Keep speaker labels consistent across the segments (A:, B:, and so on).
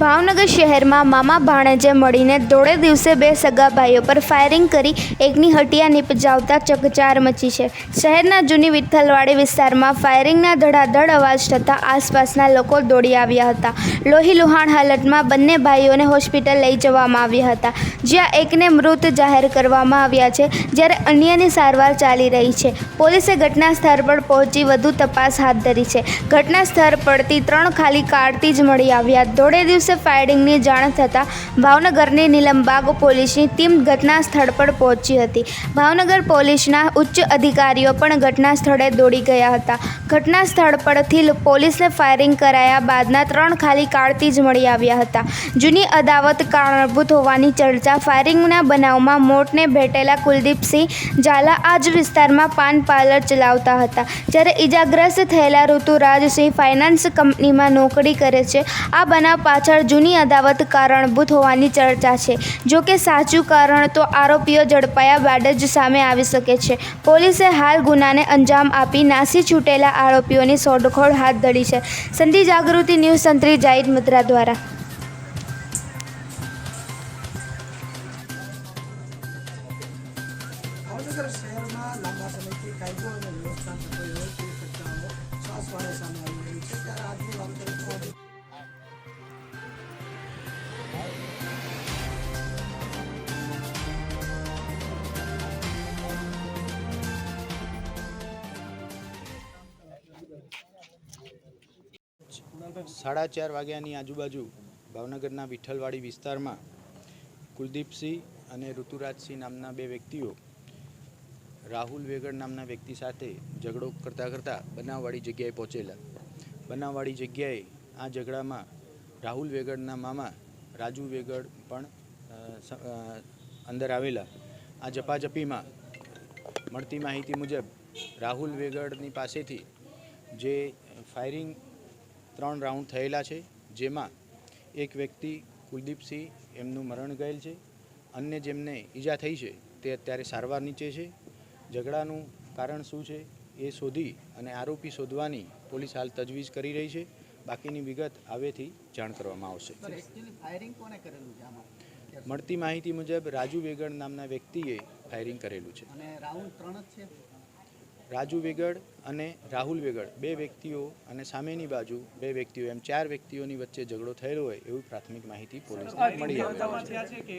A: ભાવનગર શહેરમાં મામા ભાણેજે મળીને દોઢે દિવસે બે સગા ભાઈઓ પર ફાયરિંગ કરી એકની હટિયા નિપજાવતા ચકચાર મચી છે. શહેરના જૂની વિઠ્ઠલવાડી વિસ્તારમાં ફાયરિંગના ધડાધડ અવાજ થતાં આસપાસના લોકો દોડી આવ્યા હતા. લોહી લુહાણ હાલતમાં બંને ભાઈઓને હોસ્પિટલ લઈ જવામાં આવ્યા હતા. જ્યાં એકને મૃત જાહેર કરવામાં આવ્યા છે, જ્યારે અન્યની સારવાર ચાલી રહી છે. પોલીસે ઘટના સ્થળ પર પહોંચી વધુ તપાસ હાથ ધરી છે. ઘટના સ્થળ પરથી ત્રણ ખાલી કારતીજ મળી આવ્યા. દોઢે દિવસે ફાયરિંગની જાણ થતાં ભાવનગરની નીલમબાગ પોલીસની ટીમ ઘટના સ્થળ પર પહોંચી હતી. ભાવનગર પોલીસના ઉચ્ચ અધિકારીઓ પણ ઘટના સ્થળે દોડી ગયા હતા. ઘટના સ્થળ પરથી પોલીસને ફાયરિંગ કરાયા બાદના ત્રણ ખાલી કાળતી જ મળી આવ્યા હતા. જૂની અદાવત કારણભૂત હોવાની ચર્ચા ફાયરિંગના બનાવમાં મોટને ભેટેલા કુલદીપસિંહ ઝાલા આ જ વિસ્તારમાં પાન પાર્લર ચલાવતા હતા. જ્યારે ઇજાગ્રસ્ત થયેલા ઋતુરાજસિંહ ફાઇનાન્સ કંપનીમાં નોકરી કરે છે, આ બનાવ પાછળ જૂની અદાવત કારણભૂત હોવાની ચર્ચા છે. જો કે સાચું કારણ તો આરોપીઓ ઝડપાયા બાદ જ સામે આવી શકે છે. પોલીસે હાલ ગુનાને અંજામ આપી નાસી છૂટેલા આરોપીઓની શોધખોળ હાથ ધરી છે. સંધિ જાગૃતિ ન્યૂઝ સંત્રી જાહિદ મુદ્રા દ્વારા.
B: સમયથી કાયદો અને વ્યવસ્થા થતો હોય તે ઘટનાઓ સામે આવી રહી છે. ત્યારે આજની વાત
C: સાડા ચાર વાગ્યાની આજુબાજુ ભાવનગરના વિઠ્ઠલવાડી વિસ્તારમાં કુલદીપસિંહ અને ઋતુરાજસિંહ નામના બે વ્યક્તિઓ રાહુલ વેગડ નામના વ્યક્તિ સાથે ઝઘડો કરતાં કરતાં બનાવવાળી જગ્યાએ પહોંચેલા. બનાવવાળી જગ્યાએ આ ઝઘડામાં રાહુલ વેગડના મામા રાજુ વેગડ પણ અંદર આવેલા. આ જપાજપીમાં મળતી માહિતી મુજબ રાહુલ વેગડની પાસેથી જે ફાયરિંગ ત્રણ રાઉન્ડ થયેલા છે જેમાં એક વ્યક્તિ કુલદીપસિંહ એમનું મરણ ગયેલ છે અન્ય જેમને ઈજા થઈ છે તે અત્યારે સારવાર નીચે છે. ઝઘડાનું કારણ શું છે એ શોધી અને આરોપી શોધવાની પોલીસ હાલ તજવીજ કરી રહી છે. બાકીની વિગત હવેથી જાણ કરવામાં આવશે. મળતી માહિતી મુજબ રાજુ વેગડ નામના વ્યક્તિએ ફાયરિંગ કરેલું છે.
B: અને રાઉન્ડ ત્રણ જ છે?
C: રાજુ વેગડ અને રાહુલ વેગડ બે વ્યક્તિઓ અને સામેની બાજુ બે વ્યક્તિઓ એમ ચાર વ્યક્તિઓની વચ્ચે ઝઘડો થયેલો હોય એવી પ્રાથમિક માહિતી પોલીસને મળી આવી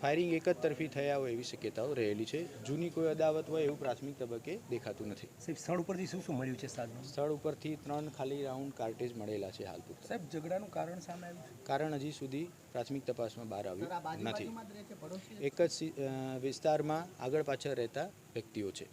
C: ફાયરિંગ એક જ તરફી થયા હોય એવી શક્યતાઓ રહેલી છે. જૂની કોઈ અદાવત હોય એવું પ્રાથમિક તબક્કે દેખાતું નથી.
D: સાહેબ સ્થળ ઉપરથી શું શું મળ્યું છે
C: સ્થળ ઉપરથી ત્રણ ખાલી રાઉન્ડ કાર્ટેજ મળેલા છે હાલ પૂરતા
D: સાહેબ ઝઘડાનું કારણ સામે આવ્યું
C: કારણ હજી સુધી પ્રાથમિક તપાસમાં બહાર આવ્યું નથી. એક જ વિસ્તારમાં આગળ પાછળ રહેતા વ્યક્તિઓ છે.